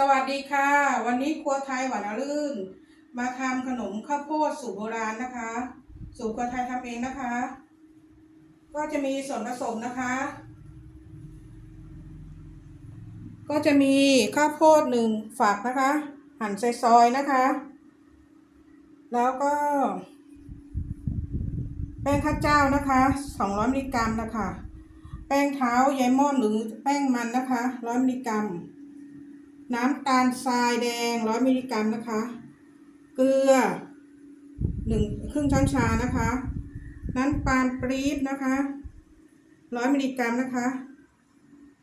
สวัสดีค่ะ วันนี้ครัวไทยหวานอรื่น มาทำขนมข้าวโพดสูตรโบราณนะคะ สูตรครัวไทยทำเองนะคะ ก็จะมีส่วนผสมนะคะ ก็จะมีข้าวโพดหนึ่งฝักนะคะ หั่นซอยๆนะคะ แล้วก็ แป้งข้าวเจ้านะคะ200มิลลิกรัมนะคะ แป้งเท้ายายม่อนหรือแป้งมันนะคะ 100มิลลิกรัม น้ำตาลทรายแดง100มิลลิกรัมนะคะ เกลือหนึ่งครึ่งช้อนชานะคะ น้ำตาลปี๊บนะคะ100มิลลิกรัมนะคะ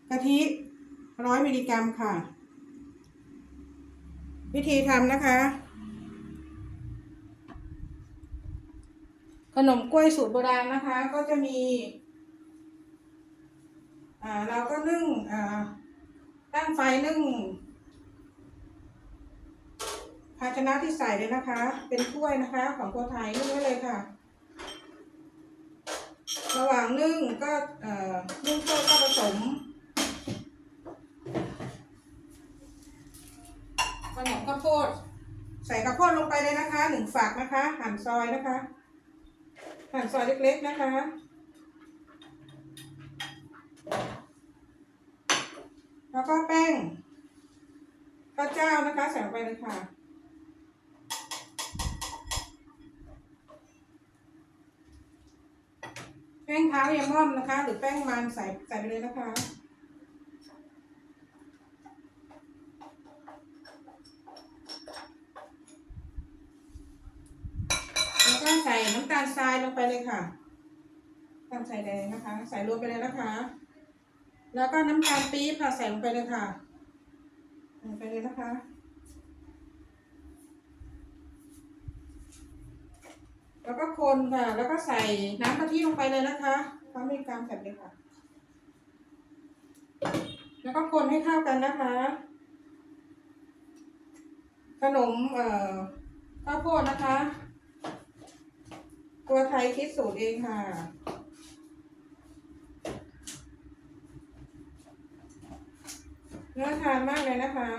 กะทิ100มิลลิกรัมค่ะ วิธีทำนะคะ ขนมกล้วยสูตรโบราณนะคะ ก็จะมีอ่าเราก็นึ่งอ่าตั้งไฟนึ่ง ภาชนะที่ใส่เลยนะคะ เป็นถ้วยนะคะ ของตัวไทยนึ่งไว้เลยค่ะ ระหว่างนึ่งก็เอ่อนึ่งถ้วยก็ผสมขนมข้าวโพดใส่ข้าวโพดลงไปเลยนะคะหนึ่งฝักนะคะ หั่นซอยนะคะ หั่นซอยเล็กๆนะคะแล้วก็แป้งข้าวเจ้านะคะใส่ลงไปเลยค่ะ ป้งเท้ายาม่อมนะคะ หรือแป้งมันใส่ใส่ไปเลยนะคะ แล้วก็ใส่น้ำตาลทรายลงไปเลยค่ะน้ำตาลทรายแดงนะคะ ใส่รวมไปเลยนะคะ แล้วก็น้ำตาลปี๊บค่ะใส่ลงไปเลยค่ะลงไปเลยนะคะ แล้วก็คนค่ะ แล้วก็ใส่น้ำกะทิลงไปเลยนะคะพร้อมมีการัมใส่เลยค่ะ แล้วก็คนให้เข้ากันนะคะ ขนมเอ่อข้าวโพดนะคะ ตัวไทยคิดสูตรเองค่ะน่าทานมากเลยนะคะ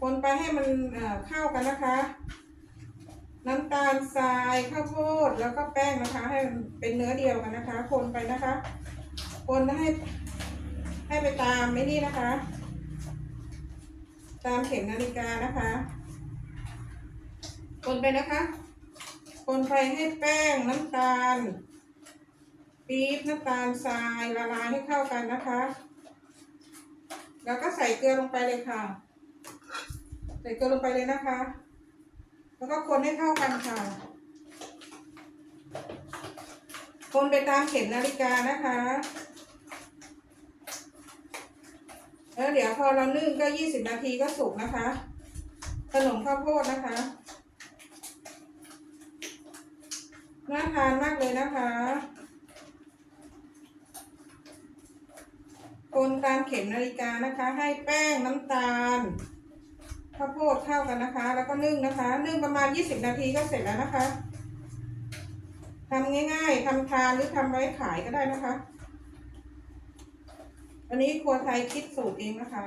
คนไปให้มันเอ่อเข้ากันนะคะ น้ำตาลทรายข้าวโพดแล้วก็แป้งนะคะ ให้มันเป็นเนื้อเดียวกันนะคะ คนไปนะคะ คนให้ให้ไปตามไม่นี่นะคะ ตามเข็มนาฬิกานะคะ คนไปนะคะ คนไปให้แป้งน้ำตาลปี๊บน้ำตาลทรายละลายให้เข้ากันนะคะ แล้วก็ใส่เกลือลงไปเลยค่ะ ใส่เกลือลงไปเลยนะคะ แล้วก็คนให้เข้ากันค่ะ คนไปตามเข็มนาฬิกานะคะ แล้วเดี๋ยวพอเรานึ่งก็ยี่สิบนาทีก็สุกนะคะ ขนมข้าวโพดนะคะ น่าทานมากเลยนะคะ คนตามเข็มนาฬิกานะคะ ให้แป้งน้ำตาล ข้าวโพดเข้ากันนะคะ แล้วก็นึ่งนะคะ นึ่งประมาณ 20 นาทีก็เสร็จแล้วนะคะทำง่าย ๆทำทานหรือทำไว้ขายก็ได้นะคะ อันนี้ครัวไทยคิดสูตรเองนะคะ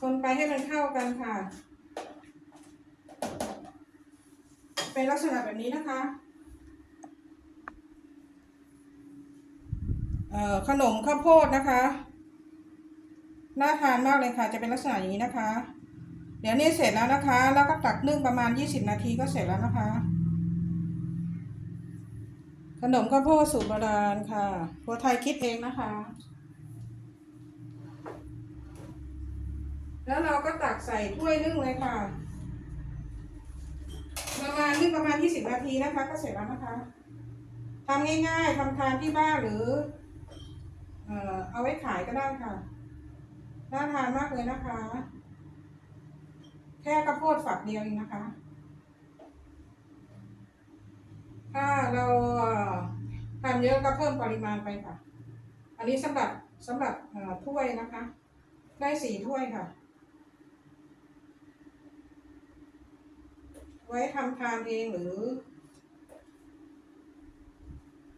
คนไปให้มันเข้ากันค่ะ เป็นลักษณะแบบนี้นะคะ เอ่อ ขนมข้าวโพดนะคะ น่าทานมากเลยค่ะ จะเป็นลักษณะอย่างนี้นะคะ เดี๋ยวนี้เสร็จแล้วนะคะ แล้วก็ตักนึ่งประมาณ 20 นาทีก็เสร็จแล้วนะคะ ขนมข้าวโพดสูตรโบราณค่ะครัวไทยคิดเองนะคะ แล้วเราก็ตักใส่ถ้วยนึ่งเลยค่ะ ประมาณนึ่งประมาณ 20 นาทีนะคะ ก็เสร็จแล้วนะคะทำง่ายๆทำทานที่บ้านหรือ เอ่อเอาไว้ขายก็ได้ค่ะ น่าทานมากเลยนะคะ แค่ข้าวโพดฝักเดียวเองนะคะ ถ้าเราทานเยอะก็เพิ่มปริมาณไปค่ะ อันนี้สำหรับสำหรับถ้วยนะคะ ได้สี่ถ้วยค่ะ ไว้ทำทานเองหรือ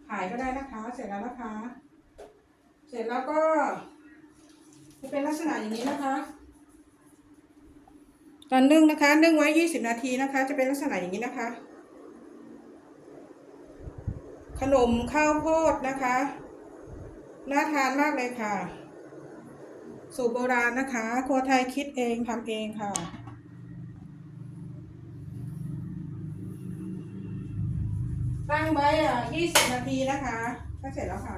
ขายก็ได้นะคะ เสร็จแล้วนะคะ เสร็จแล้วก็จะเป็นลักษณะอย่างนี้นะคะ ตอนนึ่งนะคะนึ่งไว้ยี่สิบนาทีนะคะ จะเป็นลักษณะอย่างนี้นะคะ ขนมข้าวโพดนะคะ น่าทานมากเลยค่ะ สูตรโบราณนะคะ ครัวไทยคิดเองทำเองค่ะตั้งไว้อะยี่สิบนาทีนะคะ ก็เสร็จแล้วค่ะ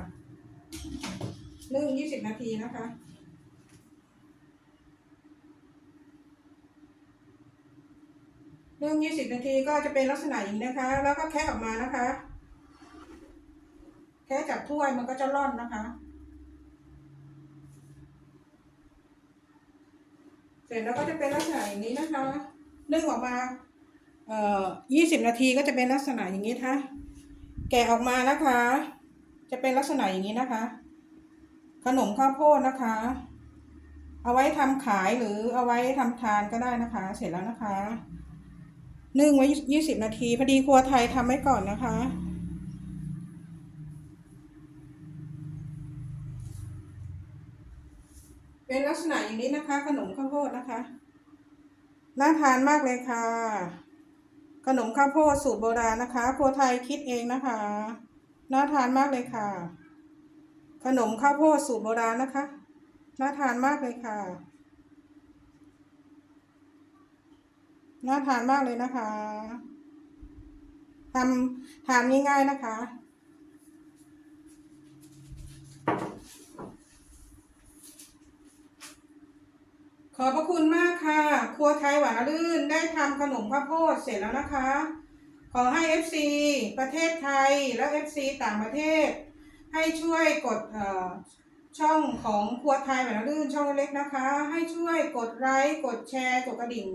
นึ่งยี่สิบนาทีนะคะ นึ่งยี่สิบนาทีก็จะเป็นลักษณะอย่างนี้นะคะ แล้วก็แคะออกมานะคะ แค่จับถ้วยมันก็จะร่อนนะคะ เสร็จแล้วก็จะเป็นลักษณะอย่างนี้นะคะ นึ่งออกมา เอ่อยี่สิบนาทีก็จะเป็นลักษณะอย่างนี้ค่ะแกะออกมานะคะ จะเป็นลักษณะอย่างนี้นะคะ ขนมข้าวโพดนะคะ เอาไว้ทำขายหรือเอาไว้ทำทานก็ได้นะคะ เสร็จแล้วนะคะนึ่งไว้ยี่สิบนาทีพอดีครัวไทยทำไว้ก่อนนะคะเป็นลักษณะอย่างนี้นะคะ ขนมข้าวโพดนะคะน่าทานมากเลยค่ะ ขนมข้าวโพดสูตรโบราณนะคะครัวไทยคิดเองนะคะน่าทานมากเลยค่ะ ขนมข้าวโพดสูตรโบราณนะคะ น่าทานมากเลยค่ะ น่าทานมากเลยนะคะทำทานง่ายๆนะคะ ขอบพระคุณมากค่ะ ครัวไทยหวานลื่นได้ทำขนมข้าวโพดเสร็จแล้วนะคะ ขอให้ FC ประเทศไทยและ FC ต่างประเทศ ให้ช่วยกดอ่อช่องของครัวไทยหวานลื่นช่องเล็กนะคะ ให้ช่วยกดไลค์กดแชร์กดกระดิ่ง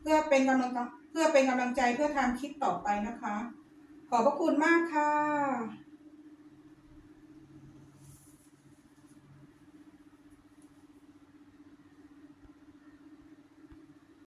เพื่อเป็นกำลังเพื่อเป็นกำลังใจเพื่อทำคลิปต่อไปนะคะ ขอบพระคุณมากค่ะ